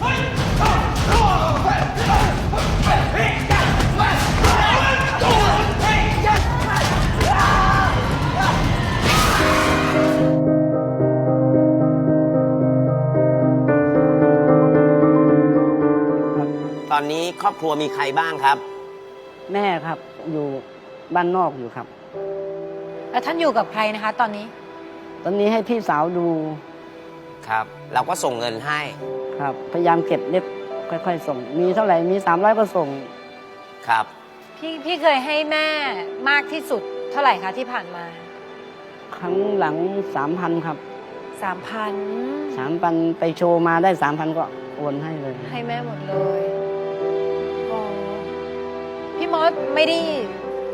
ตอนนี้ครอบครัวมีใครบ้างครับ แม่ครับอยู่บ้านนอกอยู่ครับ แล้วท่านอยู่กับใครนะคะ ตอนนี้ ตอนนี้ให้พี่สาวดูครับ เราก็ส่งเงินให้ ครับ พยายามเก็บเล็บค่อย ๆ ส่ง มีเท่าไหร่มี 300 ก็ส่ง ครับ พี่พี่เคยให้แม่มากที่สุดเท่าไหร่คะที่ผ่านมา ครั้งหลัง 3,000 ครับ สามพัน3,000 ไปโชว์มาได้ 3,000 ก็โอนให้เลย ให้แม่หมดเลยโอ้พี่มอสไม่ได้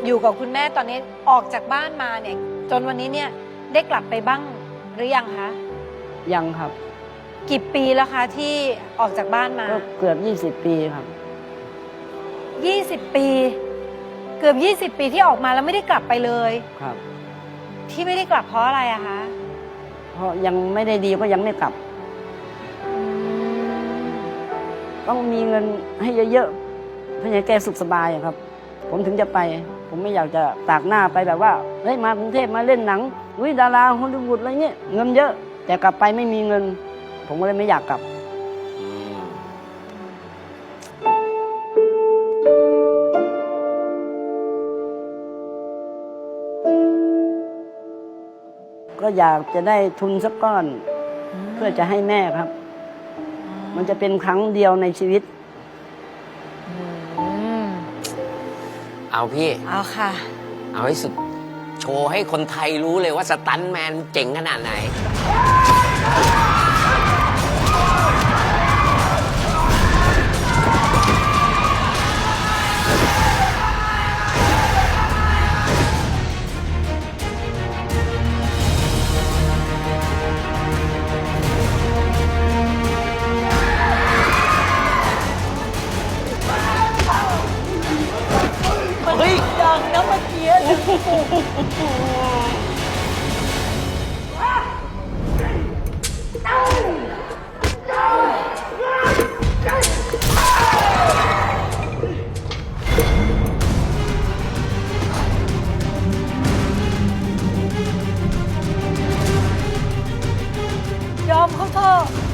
อยู่กับคุณแม่ตอนนี้ออกจากบ้านมาเนี่ย จนวันนี้เนี่ยได้กลับไปบ้างหรือยังคะ ยังครับ กี่ปีแล้วคะที่ออกจากบ้านมา ก็เกือบ 20 ปีครับ 20 ปี เกือบ 20 ปีที่ออกมาแล้วไม่ได้กลับไปเลย ครับ ที่ไม่ได้กลับเพราะอะไรอะคะ เพราะยังไม่ได้ดีก็ยังไม่กลับ ต้องมีเงินให้เยอะๆเพื่อให้แกสุขสบายอะครับ ผมถึงจะไป ผมไม่อยากจะตากหน้าไปแบบว่าเฮ้ยมากรุงเทพมาเล่นหนังวิดาราฮอลลีวูดอะไรเงี้ยเงินเยอะ แต่กลับไปไม่มีเงิน ผมก็เลยไม่อยากกลับ อืมก็อยากจะได้ทุนสักก้อน เพื่อจะให้แม่ครับ มันจะเป็นครั้งเดียวในชีวิต อืมเอาพี่ เอาค่ะ เอาให้สุด โชว์ให้คนไทยรู้เลยว่าสตันท์แมนเจ๋งขนาดไหน ยอมเขาเถอะ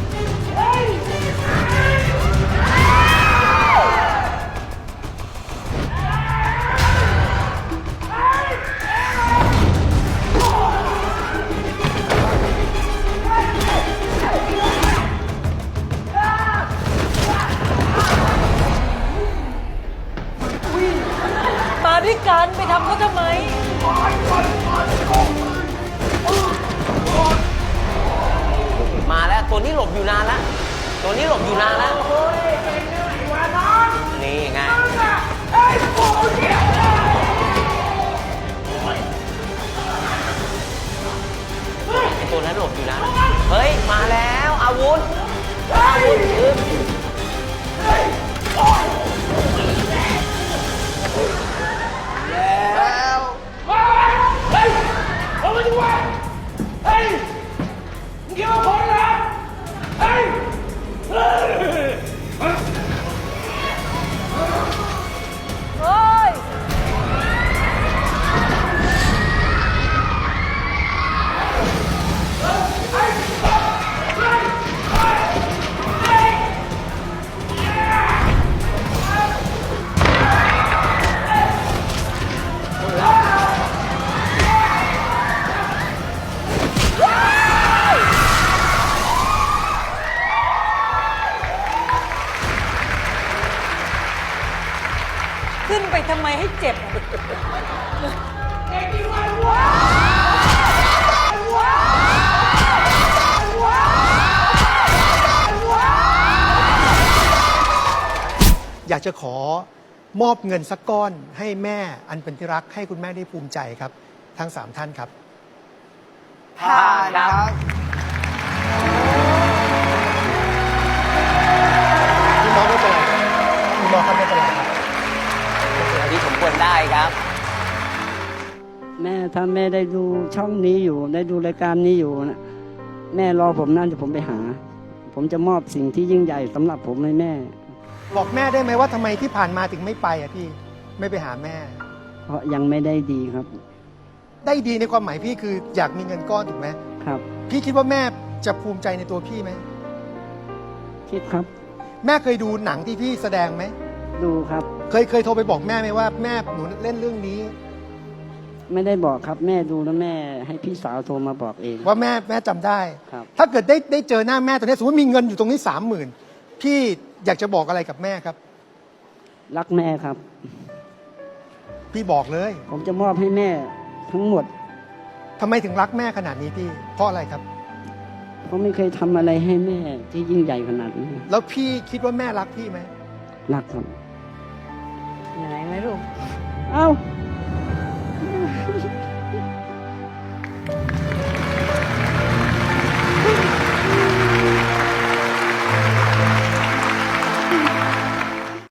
กันไปทำเขาทำไม มาแล้วตัวนี้หลบอยู่นานแล้วตัวนี้หลบอยู่นานแล้วนี่ไงไอตัวนั้นหลบอยู่นานเฮ้ย มาแล้วอาวุธอาวุธ อึ๊บเทำไมให้เจ็บอะอยากจะขอมอบเงินสักก้อนให้แม่อันเป็นที่รักให้คุณแม่ได้ภูมิใจครับ ทั้งสามท่านครับ ผ่านครับ ถ้าแม่ได้ดูช่องนี้อยู่ ได้ดูรายการนี้อยู่นะแม่รอผมนั่นเดี๋ยวผมไปหา ผมจะมอบสิ่งที่ยิ่งใหญ่สำหรับผมให้แม่ บอกแม่ได้ไหมว่าทำไมที่ผ่านมาถึงไม่ไปอะพี่ไม่ไปหาแม่ เพราะยังไม่ได้ดีครับ ได้ดีในความหมายพี่คืออยากมีเงินก้อนถูกไหมครับ พี่คิดว่าแม่จะภูมิใจในตัวพี่ไหมคิดครับ แม่เคยดูหนังที่พี่แสดงไหมดูครับ เคยเคยโทรไปบอกแม่ไหมว่าแม่หนูเล่นเรื่องนี้ ไม่ได้บอกครับแม่ดูแล้วแม่ให้พี่สาวโทรมาบอกเอง ว่าแม่แม่จำได้ ครับ ถ้าเกิดได้ได้เจอหน้าแม่ตอนนี้สมมติมีเงินอยู่ตรงนี้สามหมื่นพี่อยากจะบอกอะไรกับแม่ครับ รักแม่ครับ พี่บอกเลยผมจะมอบให้แม่ทั้งหมด ทำไมถึงรักแม่ขนาดนี้พี่ เพราะอะไรครับ เพราะไม่เคยทำอะไรให้แม่ที่ยิ่งใหญ่ขนาดนี้แล้วพี่คิดว่าแม่รักพี่ไหม รักครับ เหนื่อยไหมลูก เอ้า